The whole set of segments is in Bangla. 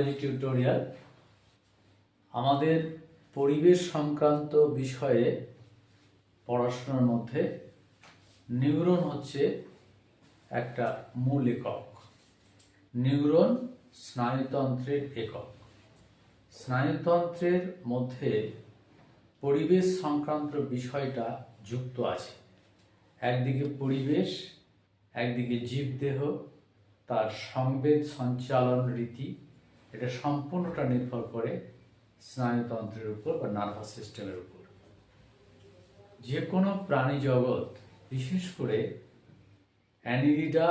বায়োলজি টিউটোরিয়াল আমাদের পরিবেশ সংক্রান্ত বিষয়ে পড়াশোনার মধ্যে নিউরন হচ্ছে একটা মূল একক। নিউরন স্নায়ুতন্ত্রের একক। স্নায়ুতন্ত্রের মধ্যে পরিবেশ সংক্রান্ত বিষয়টা যুক্ত আছে। একদিকে পরিবেশ, একদিকে জীবদেহ, তার সংবেদ সঞ্চালন রীতি এটা সম্পূর্ণটা নির্ভর করে স্নায়ুতন্ত্রের উপর বা নার্ভাস সিস্টেমের উপর। যে কোনো প্রাণী জগৎ, বিশেষ করে অ্যানিলিডা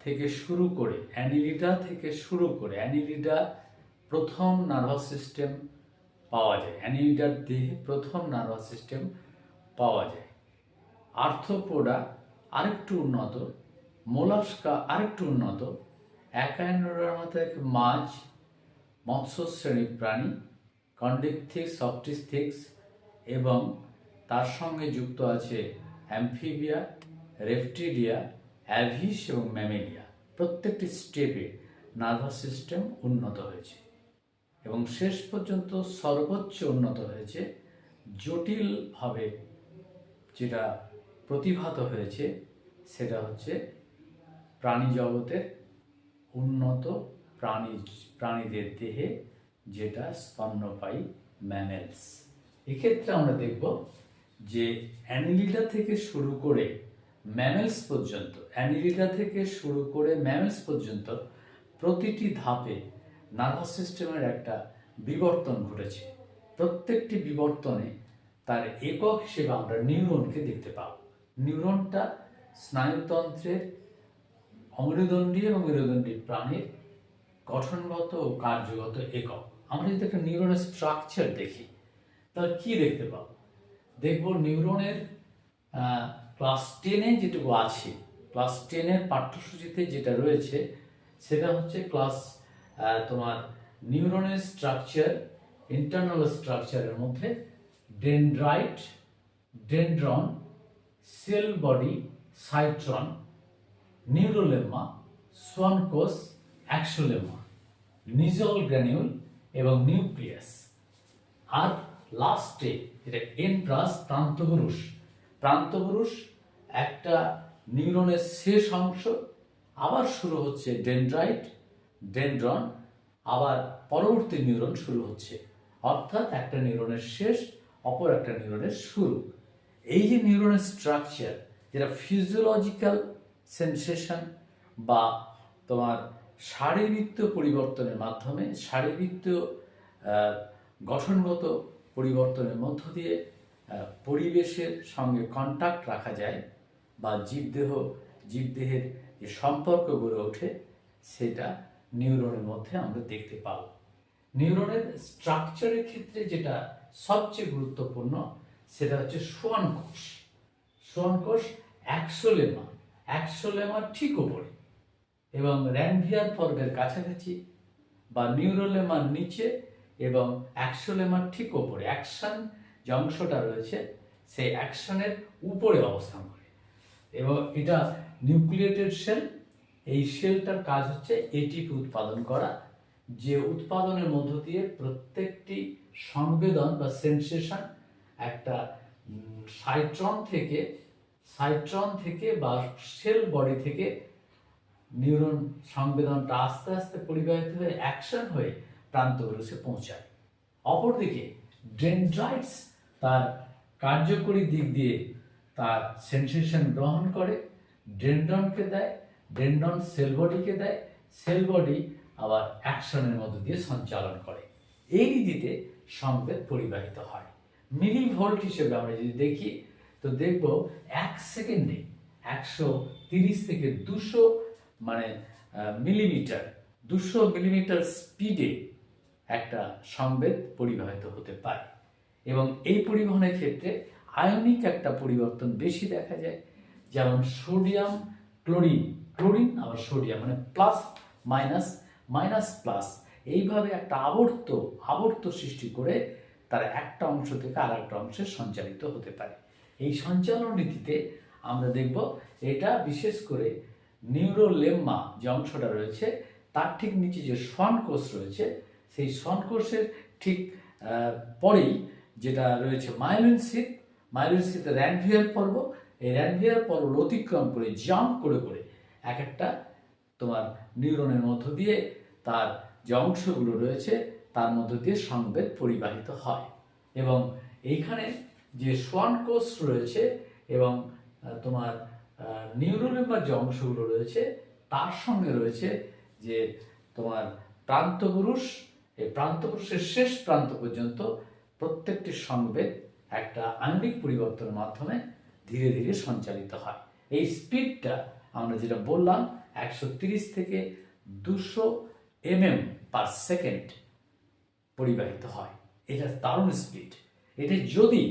থেকে শুরু করে, অ্যানিলিডা থেকে শুরু করে, অ্যানিলিডা প্রথম নার্ভাস সিস্টেম পাওয়া যায়, অ্যানিলিডার দেহে প্রথম নার্ভাস সিস্টেম পাওয়া যায়। আর্থোপোডা আরেকটু উন্নত, মোলাস্কা আরেকটু উন্নত একায়নোরার মতো এক মাছ মৎস্য শ্রেণির প্রাণী কন্ডিকথিক্স অপটিস্থিক্স এবং তার সঙ্গে যুক্ত আছে অ্যামফিবিয়া রেপটিলিয়া অ্যাভিস এবং ম্যামেলিয়া প্রত্যেকটি স্টেপে নার্ভাস সিস্টেম উন্নত হয়েছে এবং শেষ পর্যন্ত সর্বোচ্চ উন্নত হয়েছে। জটিলভাবে যেটা প্রতিভাত হয়েছে, সেটা হচ্ছে প্রাণী জগতের উন্নত প্রাণী প্রাণীদের দেহে যেটা স্তন্যপায়ী ম্যামেলস এক্ষেত্রে আমরা দেখব যে অ্যানিলিডা থেকে শুরু করে ম্যামেলস পর্যন্ত অ্যানিলিডা থেকে শুরু করে ম্যামেলস পর্যন্ত প্রতিটি ধাপে নার্ভাস সিস্টেমের একটা বিবর্তন ঘটেছে। প্রত্যেকটি বিবর্তনে তার একক হিসেবে আমরা নিউরনকে দেখতে পাব। নিউরনটা স্নায়ুতন্ত্রের অমেরুদণ্ডী এবং মেরুদণ্ডী প্রাণীর গঠনগত ও কার্যগত একক। আমরা যদি একটা নিউরনের স্ট্রাকচার দেখি, তাহলে কি দেখতে পাবো? দেখব নিউরনের ক্লাস টেনে যেটুকু আছে ক্লাস টেনের পাঠ্যসূচিতে যেটা রয়েছে, সেটা হচ্ছে ক্লাস তোমার নিউরনের স্ট্রাকচার ইন্টারনাল স্ট্রাকচারের মধ্যে dendrite dendron cell body cyton neurolemma সোয়ানকোস axolemma Nissl granule এবং নিউক্লিয়াস আর লাস্টে যেটা এন প্লাস প্রান্তপুরুষ। প্রান্তপুরুষ একটা নিউরনের শেষ অংশ, আবার শুরু হচ্ছে ডেনড্রাইট ডেনড্রন আবার পরবর্তী নিউরন শুরু হচ্ছে। অর্থাৎ একটা নিউরনের শেষ, অপর একটা নিউরনের শুরু। এই যে নিউরনের স্ট্রাকচার যেটা ফিজিওলজিক্যাল সেন্সেশন বা তোমার শারীরবৃত্ত পরিবর্তনের মাধ্যমে শারীরবৃত্ত গঠনগত পরিবর্তনের মধ্য দিয়ে পরিবেশের সঙ্গে কন্ট্যাক্ট রাখা যায় বা জীবদেহ, জীবদেহের যে সম্পর্ক গড়ে ওঠে, সেটা নিউরনের মধ্যে আমরা দেখতে পাব। নিউরনের স্ট্রাকচারের ক্ষেত্রে যেটা সবচেয়ে গুরুত্বপূর্ণ, সেটা হচ্ছে সোয়ান কোষ। সোয়ান কোষ অ্যাক্সোলেমা অ্যাক্সোলেমার ঠিক ওপরে। এবং র্যানভিয়ার পর্বের কাছাকাছি বা নিউরোলেমার নিচে এবং অ্যাক্সোলেমার ঠিক ওপরে, অ্যাকশন যে অংশটা রয়েছে, সেই অ্যাকশনের উপরে অবস্থান করে। এবং এটা নিউক্লিয়েটেড সেল এই সেলটার কাজ হচ্ছে এটিপি উৎপাদন করা, যে উৎপাদনের মধ্য দিয়ে প্রত্যেকটি সংবেদন বা সেন্সেশন একটা সাইট্রন থেকে সাইট্রন থেকে বা সেল বডি থেকে নিউরন সংবেদনটা আস্তে আস্তে পরিবাহিত হয়ে অ্যাকশন হয়ে প্রান্তরুষে পৌঁছায়। অপরদিকে, ডেন্ড্রাইটস তার কার্যকরী দিক দিয়ে তার সেন্সেশন গ্রহণ করে, ডেন্ড্রনকে দেয়, ডেন্ড্রন সেল বডিকে দেয়, সেল বডি আবার অ্যাকশনের মধ্য দিয়ে সঞ্চালন করে। এই রীতিতে সংবেদ পরিবাহিত হয়। মিলি ভোল্ট হিসেবে আমরা যদি দেখি, তো দেখব এক সেকেন্ডে একশো তিরিশ থেকে দুশো মানে মিলিমিটার দুশো মিলিমিটার স্পিডে একটা সংবেদ পরিবাহিত হতে পারে। এবং এই পরিবহনের ক্ষেত্রে আয়নিক একটা পরিবর্তন বেশি দেখা যায়, যেমন সোডিয়াম ক্লোরিন ক্লোরিন আবার সোডিয়াম মানে প্লাস মাইনাস মাইনাস প্লাস এইভাবে একটা আবর্ত আবর্ত সৃষ্টি করে তারা একটা অংশ থেকে আর একটা অংশে সঞ্চালিত হতে পারে। এই সঞ্চালন রীতিতে আমরা দেখব, এটা বিশেষ করে নিউরোলেম্মা যে অংশটা রয়েছে, তার ঠিক নিচে যে কোষ রয়েছে, সেই শন কোষের ঠিক পরেই যেটা রয়েছে মাইলিন শীত র্যানভিয়ার পর্ব, এই র্যানভিয়ার পর্ব অতিক্রম করে জাম্প করে করে এক একটা তোমার নিউরনের মধ্য দিয়ে তার যে অংশগুলো রয়েছে, তার মধ্য দিয়ে সংবেদ পরিবাহিত হয়। এবং এইখানে যে কোষ রয়েছে এবং তোমার নিউরোলিম্বার যে অংশগুলো রয়েছে। তার সঙ্গে রয়েছে যে তোমার প্রান্তপুরুষ, এই প্রান্তপুরুষের শেষ প্রান্ত পর্যন্ত প্রত্যেকটি সংবেদ একটা আণবিক পরিবর্তনের মাধ্যমে ধীরে ধীরে সঞ্চালিত হয়। এই স্পিডটা আমরা যেটা বললাম, একশো থেকে দুশো এমএম পার সেকেন্ড পরিবাহিত হয়। এটা দারুণ স্পিড। এটা যদি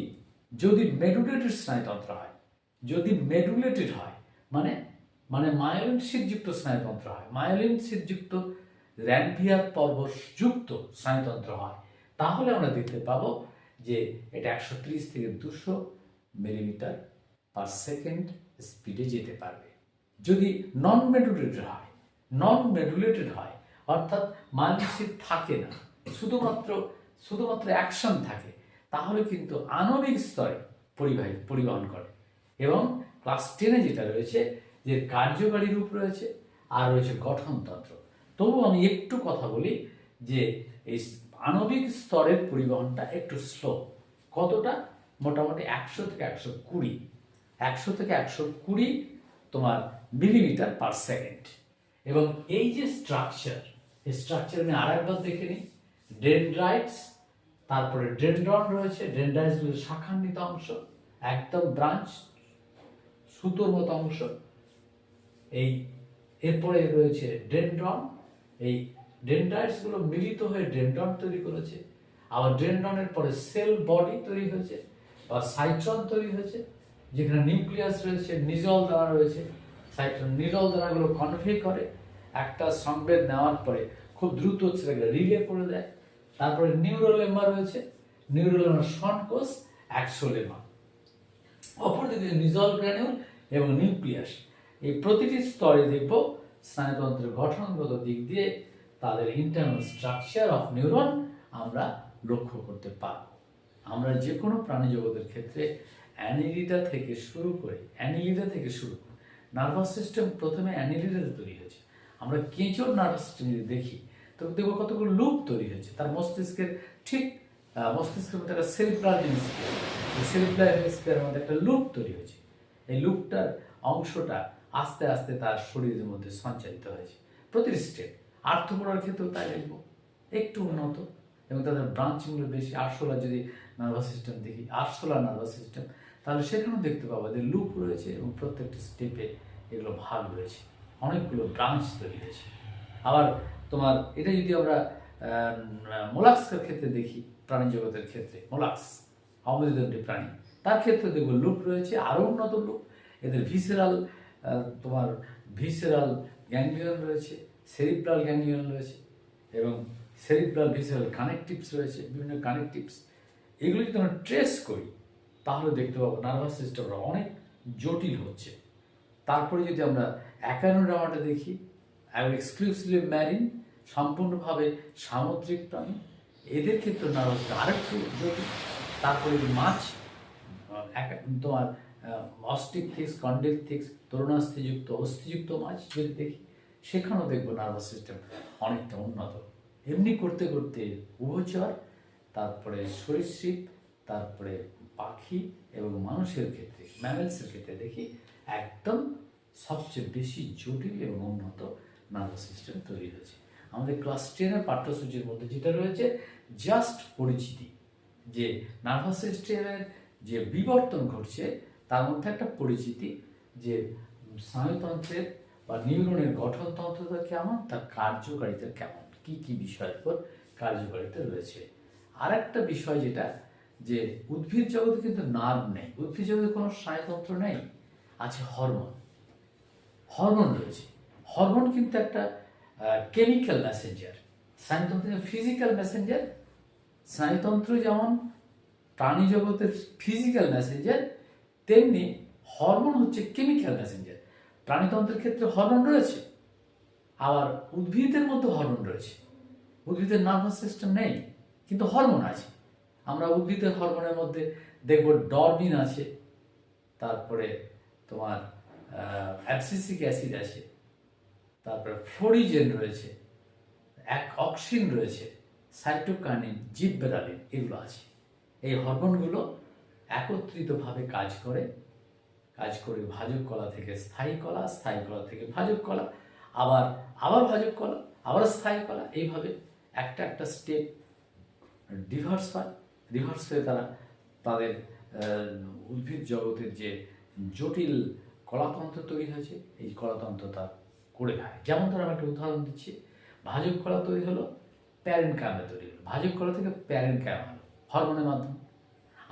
যদি মেডুলেটেড স্নায়ুতন্ত্র হয় যদি মেডুলেটেড হয় মানে মানে মায়োলিন শীতযুক্ত স্নায়ুতন্ত্র হয় মায়োলিন শীতযুক্ত র্যানভিয়ার পর্বযুক্ত স্নায়ুতন্ত্র হয়, তাহলে আমরা দেখতে পাবো যে এটা একশো ত্রিশ থেকে দুশো মিলিমিটার পার সেকেন্ড স্পিডে যেতে পারবে। যদি নন মেডুলেটেড হয় নন মেডুলেটেড হয়, অর্থাৎ মানসিক থাকে না, শুধুমাত্র শুধুমাত্র অ্যাকশন থাকে, তাহলে কিন্তু আণবিক স্তরে পরিবাহী, পরিবহন করে। এবং ক্লাস টেনে যেটা রয়েছে যে কার্যকারী রূপ রয়েছে, আর রয়েছে গঠনতন্ত্র। তবু আমি একটু কথা বলি যে এই আণবিক স্তরের পরিবহনটা একটু স্লো কতটা? মোটামুটি একশো থেকে একশো কুড়ি। একশো থেকে একশো কুড়ি তোমার মিলিমিটার পার সেকেন্ড এবং এই যে স্ট্রাকচার এই স্ট্রাকচার আমি আর একবার দেখে নিই। ডেন্ড্রাইটস তারপরে ডেন্ড্রন রয়েছে। ডেন্ড্রাইটস শাখান্বিত অংশ, একদম ব্রাঞ্চ সুতোর মতো অংশ। এই এরপরে রয়েছে ডেন্ড্রন। এই ডেন্ড্রাইটসগুলো মিলিত হয়ে ডেন্ড্রন তৈরি করেছে। আবার ডেন্ড্রনের পরে সেল বডি তৈরি হয়েছে বা সাইট্রন তৈরি হয়েছে, যেখানে নিউক্লিয়াস রয়েছে, নিজল দ্বারা রয়েছে। সাইট্রন নিজল দ্বারাগুলো কনভে করে, একটা সংবেদ নেওয়ার পরে খুব দ্রুত সেটাকে রিলে করে দেয়। তারপরে নিউরোলেমা রয়েছে নিউরোলেমার শর্ট কোষ অ্যাক্সোলেমা অপরদিকে নিজল গ্র্যানিউল এবং নিউক্লিয়াস। এই প্রতিটি স্তরে দেখব স্নায়ুতন্ত্রের গঠনগত দিক দিয়ে তাদের ইন্টারনাল স্ট্রাকচার অফ নিউরন আমরা লক্ষ্য করতে পারব। আমরা যে কোনো প্রাণী জগতের ক্ষেত্রে অ্যানিলিডা থেকে শুরু করে অ্যানিলিডা থেকে শুরু করে, নার্ভাস সিস্টেম প্রথমে অ্যানিলিডাতে তৈরি হয়েছে। আমরা কেঁচোর নার্ভাস সিস্টেম যদি দেখি তো দেখব কতগুলো লুপ তৈরি হয়েছে। তার মস্তিষ্কের ঠিক মস্তিষ্কের মধ্যে একটা সেলফ্লার হেমিস্ফিয়ারের মধ্যে একটা লুপ তৈরি হয়েছে। এই লুপটার অংশটা আস্তে আস্তে তার শরীরের মধ্যে সঞ্চালিত হয়েছে। প্রতিটি স্টেপ আর্থপড়ার ক্ষেত্রেও তাই দেখব একটু উন্নত এবং তাদের ব্রাঞ্চগুলো বেশি। আরশোলা যদি নার্ভাস সিস্টেম দেখি, আরশোলা নার্ভাস সিস্টেম তাহলে সেখানেও দেখতে পাবো যে লুপ রয়েছে এবং প্রত্যেকটি স্টেপে এগুলো ভাগ রয়েছে। অনেকগুলো ব্রাঞ্চ তৈরি হয়েছে। আবার তোমার এটা যদি আমরা মোলাক্সের ক্ষেত্রে দেখি প্রাণী জগতের ক্ষেত্রে মোলাক্স অমেরুদণ্ডী প্রাণী। তার ক্ষেত্রে দেখব লুপ রয়েছে আরও উন্নত লুপ এদের ভিসেরাল তোমার ভিসেরাল গ্যাংলিয়ন রয়েছে সেরিব্রাল গ্যাংলিয়ন রয়েছে এবং সেরিব্রাল ভিসেরাল কানেকটিভস রয়েছে, বিভিন্ন কানেকটিভস এগুলো যদি আমরা ট্রেস করি, তাহলে দেখতে পাবো নার্ভাস সিস্টেমটা অনেক জটিল হচ্ছে। তারপরে যদি আমরা অ্যাকানোডামাটা দেখি এবং এক্সক্লুসিভলি ম্যারিন সম্পূর্ণভাবে সামুদ্রিক প্রাণী, এদের ক্ষেত্রে নার্ভাসটা আরেকটু জটিল। তারপরে মাছ তোমার অস্টিক থিক্স কন্ডেক থিক্স তরুণাস্থিযুক্ত, অস্থিযুক্ত মাছ যদি দেখি, সেখানেও দেখব নার্ভাস সিস্টেম অনেকটা উন্নত। এমনি করতে করতে উভচর, তারপরে সরীসৃপ তারপরে পাখি এবং মানুষের ক্ষেত্রে ম্যামেলসের ক্ষেত্রে দেখি একদম সবচেয়ে বেশি জটিল এবং উন্নত নার্ভাস সিস্টেম তৈরি হয়েছে। আমাদের ক্লাস টেনের পাঠ্যসূচির মধ্যে যেটা রয়েছে জাস্ট পরিচিতি। যে নার্ভাস সিস্টেমের যে বিবর্তন ঘটছে, তার মধ্যে একটা পরিচিতি যে স্নায়ুতন্ত্রের বা নিউরনের গঠনতন্ত্রটা কেমন, তার কার্যকারিতা কেমন, কি কি বিষয়ের উপর কার্যকারিতা রয়েছে। আর একটা বিষয় যেটা, যে উদ্ভিদ জগতে কিন্তু নার্ভ নেই, উদ্ভিদ জগতে কোনো স্নায়ুতন্ত্র নেই, আছে হরমোন হরমোন রয়েছে। হরমোন কিন্তু একটা কেমিক্যাল মেসেঞ্জার স্নায়ুতন্ত্র ফিজিক্যাল মেসেঞ্জার স্নায়ুতন্ত্র যেমন প্রাণী জগতের ফিজিক্যাল মেসেঞ্জার তেমনি হরমোন হচ্ছে কেমিক্যাল মেসেঞ্জার প্রাণীতন্ত্রের ক্ষেত্রে হরমোন রয়েছে, আবার উদ্ভিদের মধ্যে হরমোন রয়েছে। উদ্ভিদের নার্ভাস সিস্টেম নেই, কিন্তু হরমোন আছে। আমরা উদ্ভিদের হরমোনের মধ্যে দেখব ডরবিন আছে, তারপরে তোমার অ্যাবসিসিক অ্যাসিড আছে, তারপরে ফ্লোরিজেন রয়েছে, এক অক্সিন রয়েছে সাইটোকানিন জিববেরালিন এগুলো আছে। এই হরমোনগুলো একত্রিতভাবে কাজ করে কাজ করে ভাজক কলা থেকে স্থায়ী কলা স্থায়ী কলা থেকে ভাজক কলা, আবার আবার ভাজক কলা, আবার স্থায়ী কলা। এইভাবে একটা একটা স্টেপ ডিভার্স হয়। ডিভার্স হয়ে তারা তাদের উদ্ভিদ জগতের যে জটিল কলাতন্ত্র তৈরি হয়েছে, এই কলাতন্ত্র তার করে খায় যেমন ধর আমি একটা উদাহরণ দিচ্ছি। ভাজক কলা তৈরি হলো প্যারেন্ট ক্যামে তৈরি হলো। ভাজক কলা থেকে প্যারেন্ট ক্যাম হলো। হরমোনের মাধ্যমে।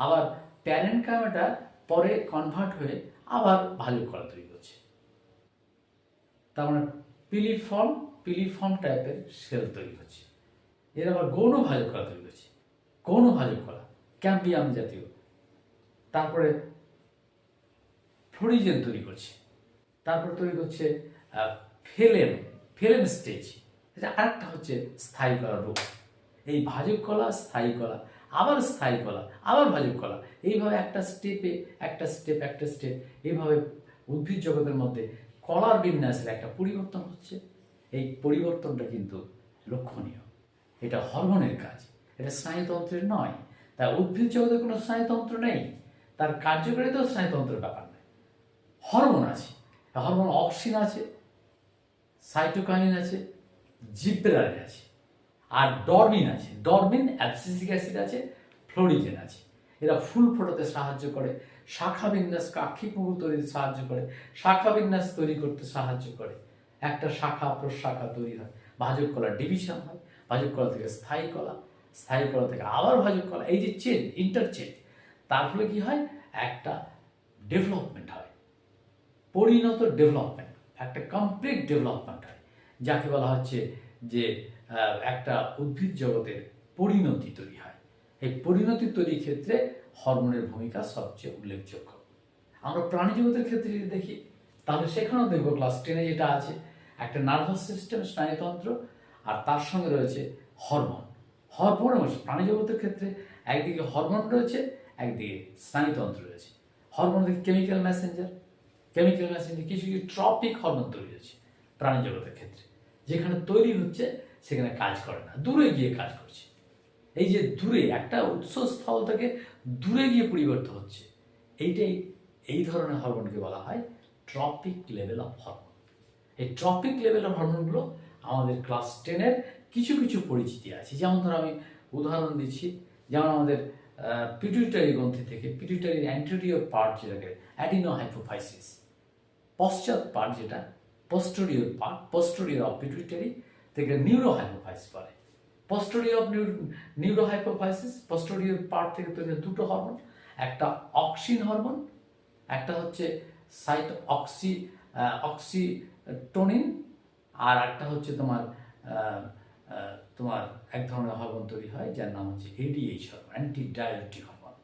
আবার প্যারেন্ট ক্যামেটা পরে কনভার্ট হয়ে আবার ভাজক কলা তৈরি করছে তার মানে পিলিফর্ম পিলিফর্ম টাইপের সেল তৈরি হচ্ছে। এর আবার গৌণ ভাজক কলা তৈরি করছে গৌণ ভাজক কলা ক্যাম্পিয়াম জাতীয়। তারপরে ফ্লোরিজেন তৈরি করছে। তারপর তৈরি করছে ফেলেম ফেলেম স্টেজ এটা আরেকটা হচ্ছে স্থায়ী কলা রূপ এই ভাজক কলা, স্থায়ী কলা আবার স্থায়ী কলা, আবার ভাজক কলা। এইভাবে একটা স্টেপে একটা স্টেপ একটা স্টেপ এইভাবে উদ্ভিদ জগতের মধ্যে কলার বিন্যাসের একটা পরিবর্তন হচ্ছে। এই পরিবর্তনটা কিন্তু লক্ষণীয়। এটা হরমোনের কাজ। এটা স্নায়ুতন্ত্রের নয়। তাই উদ্ভিদ জগতে কোনো স্নায়ুতন্ত্র নেই। তার কার্যকারিতাও স্নায়ুতন্ত্রের ব্যাপার নয়। হরমোন আছে। হরমোন অক্সিন আছে সাইটোকাইন আছে জিব্রেলারিন আছে। আর ডরমিন আছে। ডরমিন অ্যাবসিসিক অ্যাসিড আছে, ফ্লোরিজেন আছে। এরা ফুল ফোটাতে সাহায্য করে, শাখা বিন্যাস মুকুল তৈরিতে সাহায্য করে, শাখা বিন্যাস তৈরি করতে সাহায্য করে। একটা শাখা প্রশাখা তৈরি হয়। ভাজক কলা ডিভিশন হয়, ভাজক কলা থেকে স্থায়ী কলা স্থায়ী কলা থেকে আবার ভাজক কলা। এই যে চেন, ইন্টারচেঞ্জ, তার ফলে কী হয়? একটা ডেভেলপমেন্ট হয়। পরিণত ডেভেলপমেন্ট, একটা কমপ্লিট ডেভেলপমেন্ট হয়। যাকে বলা হচ্ছে যে একটা উদ্ভিদ জগতের পরিণতি তৈরি হয়। এই পরিণতি তৈরির ক্ষেত্রে হরমোনের ভূমিকা সবচেয়ে উল্লেখযোগ্য। আমরা প্রাণী জগতের ক্ষেত্রে যদি দেখি, তাহলে সেখানেও দেখব ক্লাস টেনে যেটা আছে, একটা নার্ভাস সিস্টেম স্নায়ুতন্ত্র আর তার সঙ্গে রয়েছে হরমোন। হরমোন এবং প্রাণী জগতের ক্ষেত্রে একদিকে হরমোন রয়েছে, একদিকে স্নায়ুতন্ত্র রয়েছে। Hormone chemical messenger chemical messenger কিছু কিছু ট্রপিক হরমোন তৈরি হয়েছে প্রাণী জগতের ক্ষেত্রে। যেখানে তৈরি হচ্ছে সেখানে কাজ করে না। দূরে গিয়ে কাজ করছে। এই যে দূরে একটা উৎসস্থল থেকে দূরে গিয়ে পরিবর্তন হচ্ছে। এইটাই, এই ধরনের হরমোনকে বলা হয় ট্রপিক লেভেল অফ হরমোন। এই ট্রপিক লেভেল অফ হরমোনগুলো আমাদের ক্লাস টেনের কিছু কিছু পরিচিতি আছে। যেমন ধরো আমি উদাহরণ দিচ্ছি। যেমন আমাদের পিটুইটারি গ্রন্থি থেকে পিটুইটারি অ্যান্টেরিয়র পার্ট যেটাকে অ্যাডিনো হাইপোফাইসিস পশ্চাৎ পার্ট যেটা posterior part posterior of pituitary থেকে নিউরো হাইপোফাইসিস বলে posterior of neuro hypophysis posterior part থেকে তৈরি দুটো হরমোন একটা অক্সিন হরমোন একটা হচ্ছে সাইট অক্সি অক্সিটোনিন আর একটা হচ্ছে তোমার তোমার এক ধরনের হরমোন তৈরি হয়, যার নাম হচ্ছে ADH hormone anti diabetic hormone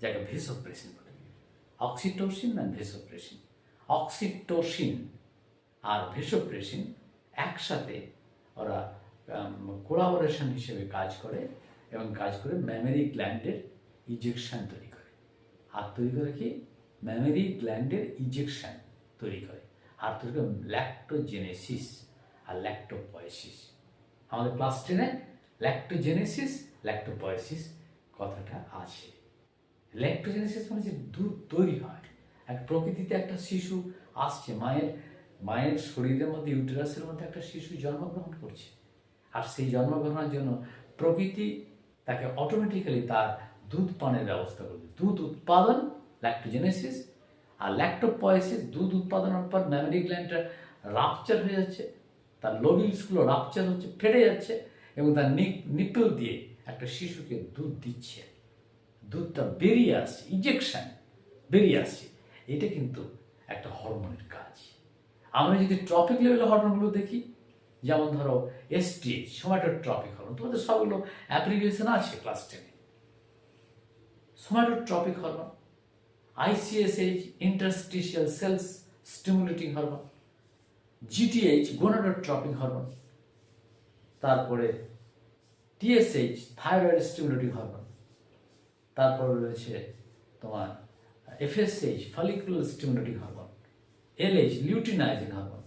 যাকে ভেসোপ্রেসিন বলে। অক্সিটোসিন না ভেসোপ্রেসিন অক্সিটোসিন আর ভেসোপ্রেসিন একসাথে ওরা কোলাবোরেশন হিসেবে কাজ করে এবং কাজ করে ম্যামেরি গ্ল্যান্ডের ইজেকশন তৈরি করে। আর তৈরি করে কি? ম্যামেরি গ্ল্যান্ডের ইজেকশন তৈরি করে। আর তৈরি করে ল্যাক্টোজেনেসিস আর ল্যাক্টোপয়েসিস আমাদের ক্লাস টেনে ল্যাক্টোজেনেসিস ল্যাক্টোপয়েসিস কথাটা আছে। ল্যাক্টোজেনেসিস মানে যে দুধ তৈরি হয়। এক প্রকৃতিতে একটা শিশু আসছে, মায়ের মায়ের শরীরের মধ্যে ইউটেরাসের মধ্যে একটা শিশু জন্মগ্রহণ করছে। আর সেই জন্মগ্রহণের জন্য প্রকৃতি তাকে অটোমেটিক্যালি তার দুধ পানের ব্যবস্থা করবে দুধ উৎপাদন ল্যাক্টোজেনেসিস আর ল্যাক্টোপয়েসিস দুধ উৎপাদনের পর ম্যামেরি গ্ল্যান্ডটা রাপচার হয়ে যাচ্ছে, তার লোবিলসগুলো রাপচার হচ্ছে, ফেটে যাচ্ছে এবং তার নিপল দিয়ে একটা শিশুকে দুধ দিচ্ছে। দুধটা বেরিয়ে আসছে ইঞ্জেকশন বেরিয়ে আসছে। এটা কিন্তু একটা হরমোনের কাজ। আমরা যদি ট্রপিক লেভেলের হরমোনগুলো দেখি, যেমন ধরো এসটিএইচ সোমাটোট্রপিক হরমোন তোমাদের সবগুলো অ্যাপ্লিকেশন আছে ক্লাস টেনে somatotropic hormone ICSH interstitial cells stimulating hormone GTH gonadotropic hormone তারপরে টিএসএইচ থাইরয়েড স্টিমুলেটিং হরমোন তারপরে রয়েছে তোমার FSH follicular stimulating hormone LH luteinising hormone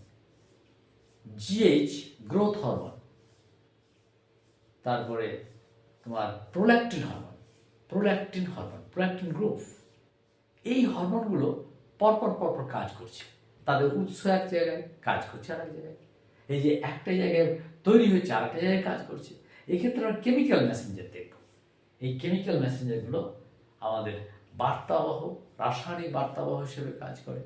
GH growth hormone তারপরে তোমার prolactin hormone prolactin hormone prolactin group এই হরমোনগুলো পরপর পরপর কাজ করছে। তাদের উৎস এক জায়গায়, কাজ করছে আর এক জায়গায়। এই যে একটা জায়গায় তৈরি হচ্ছে আর একটা জায়গায় কাজ করছে। এক্ষেত্রে আমরা কেমিক্যাল মেসেঞ্জার দেখব। এই কেমিক্যাল মেসেঞ্জারগুলো আমাদের বার্তাবহ, রাসায়নিক বার্তাবহ হিসেবে কাজ করে।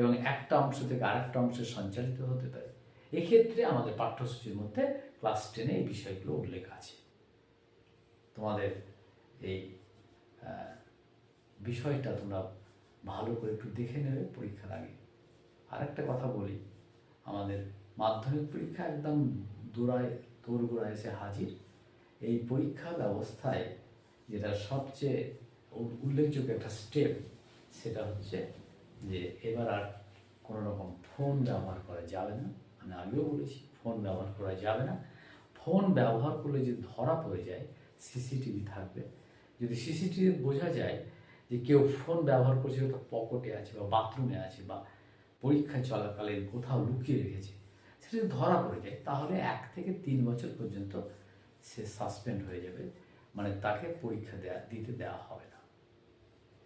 এবং একটা অংশ থেকে আরেকটা অংশে সঞ্চালিত হতে পারে। এক্ষেত্রে আমাদের পাঠ্যসূচির মধ্যে ক্লাস টেনে এই বিষয়গুলো উল্লেখ আছে। তোমাদের এই বিষয়টা তোমরা ভালো করে একটু দেখে নেবে পরীক্ষার আগে। আরেকটা কথা বলি, আমাদের মাধ্যমিক পরীক্ষা একদম দূরায় তোরগোড়ায় এসে হাজির। এই পরীক্ষা ব্যবস্থায় যেটা সবচেয়ে উল্লেখযোগ্য একটা স্টেপ সেটা হচ্ছে যে এবার আর কোনো রকম ফোন ব্যবহার করা যাবে না। আমি আগেও বলেছি, ফোন ব্যবহার করা যাবে না। ফোন ব্যবহার করলে যদি ধরা পড়ে যায়, সিসিটিভি থাকবে। যদি সিসিটিভি বোঝা যায় যে কেউ ফোন ব্যবহার করছে ওটা পকেটে আছে বা বাথরুমে আছে বা পরীক্ষা চলাকালীন কোথাও লুকিয়ে রেখেছে, সেটা যদি ধরা পড়ে যায়, তাহলে এক থেকে তিন বছর পর্যন্ত সে সাসপেন্ড হয়ে যাবে। মানে তাকে পরীক্ষা দেয়া, দিতে দেওয়া হবে না।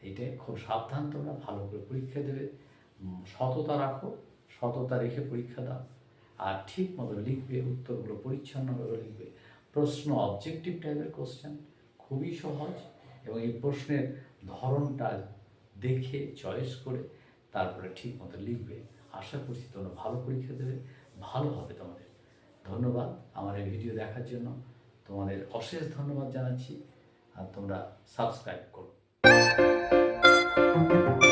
এইটাই খুব সাবধান তোমরা, ভালো করে পরীক্ষা দেবে। সততা রাখো, সততা রেখে পরীক্ষা দাও। আর ঠিক মতো লিখবে, উত্তরগুলো পরিচ্ছন্নভাবে লিখবে। প্রশ্ন অবজেক্টিভ টাইপের কোশ্চেন খুবই সহজ। এবং এই প্রশ্নের ধরনটা দেখে চয়েস করে তারপরে ঠিক মতো লিখবে। আশা করছি তোমরা ভালো পরীক্ষা দেবে, ভালো হবে তোমাদের। ধন্যবাদ আমার এই ভিডিও দেখার জন্য। তোমাদের অশেষ ধন্যবাদ জানাচ্ছি। আর তোমরা সাবস্ক্রাইব করো। Música